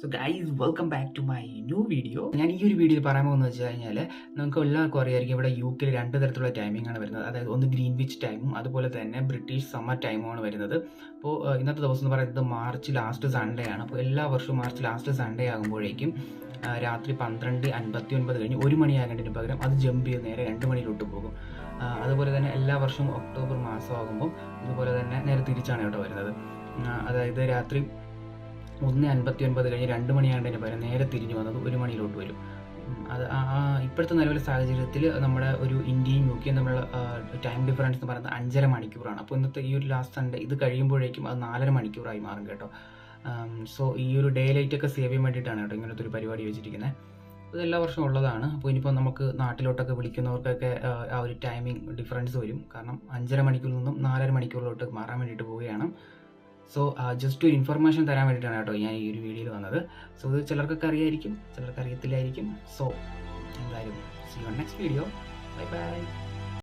So guys welcome back to my new video ഞാൻ ഈ ഒരു വീഡിയോയിൽ പറയാൻ പോകുന്നത് വെച്ച് കഴിഞ്ഞാൽ നമുക്ക് എല്ലാവർക്കും അറിയായിരിക്കും ഇവിടെ യു കെയിൽ രണ്ട് തരത്തിലുള്ള ടൈമിംഗ് ആണ് വരുന്നത്. അതായത് ഒന്ന് ഗ്രീൻ വിച്ച് ടൈമും അതുപോലെ തന്നെ ബ്രിട്ടീഷ് സമ്മർ ടൈമുമാണ് വരുന്നത്. അപ്പോൾ ഇന്നത്തെ ദിവസം എന്ന് പറയുന്നത് മാർച്ച് ലാസ്റ്റ് സൺഡേ ആണ്. അപ്പോൾ എല്ലാ വർഷവും മാർച്ച് ലാസ്റ്റ് സൺഡേ ആകുമ്പോഴേക്കും രാത്രി പന്ത്രണ്ട് അൻപത്തി ഒൻപത് കഴിഞ്ഞ് ഒരു മണിയാകേണ്ടതിന് പകരം അത് ജമ്പ് ചെയ്ത് നേരെ രണ്ട് മണിയിലോട്ട് പോകും. അതുപോലെ തന്നെ എല്ലാ വർഷവും ഒക്ടോബർ മാസമാകുമ്പോൾ ഇതുപോലെ തന്നെ നേരെ തിരിച്ചാണ് ഇവിടെ വരുന്നത്. അതായത് രാത്രി ഒന്ന് അൻപത്തി ഒൻപത് കഴിഞ്ഞ് രണ്ട് മണിയാകേണ്ടതിന് പകരം നേരെ തിരിഞ്ഞു വന്നത് ഒരു മണിയിലോട്ട് വരും. അത് ആ ഇപ്പോഴത്തെ നിലവിലെ സാഹചര്യത്തിൽ നമ്മുടെ ഒരു ഇന്ത്യയും യു കെയും തമ്മിലുള്ള ടൈം ഡിഫറൻസ് എന്ന് പറയുന്നത് അഞ്ചര മണിക്കൂറാണ്. അപ്പോൾ ഇന്നത്തെ ഈ ഒരു ലാസ്റ്റ് സൺഡേ ഇത് കഴിയുമ്പോഴേക്കും അത് നാലര മണിക്കൂറായി മാറും കേട്ടോ. സോ ഈ ഒരു ഡേ ലൈറ്റ് ഒക്കെ സേവ് ചെയ്യാൻ വേണ്ടിയിട്ടാണ് കേട്ടോ ഇങ്ങനത്തെ ഒരു പരിപാടി വെച്ചിരിക്കുന്നത് ഇത് എല്ലാ വർഷവും ഉള്ളതാണ്. അപ്പോൾ ഇനിയിപ്പോൾ നമുക്ക് നാട്ടിലോട്ടൊക്കെ വിളിക്കുന്നവർക്കൊക്കെ ആ ഒരു ടൈമിംഗ് ഡിഫറൻസ് വരും. കാരണം അഞ്ചര മണിക്കൂറിൽ നിന്നും നാലര മണിക്കൂറിലോട്ട് മാറാൻ വേണ്ടിയിട്ട് പോവുകയാണ്. സോ ജസ്റ്റ് ഒരു ഇൻഫർമേഷൻ തരാൻ വേണ്ടിയിട്ടാണ് കേട്ടോ ഞാൻ ഈ ഒരു വീഡിയോയിൽ വന്നത്. സോ ഇത് ചിലർക്കൊക്കെ അറിയായിരിക്കും ചിലർക്ക് അറിയത്തില്ലായിരിക്കും. സോ എന്തായാലും see you next video bye bye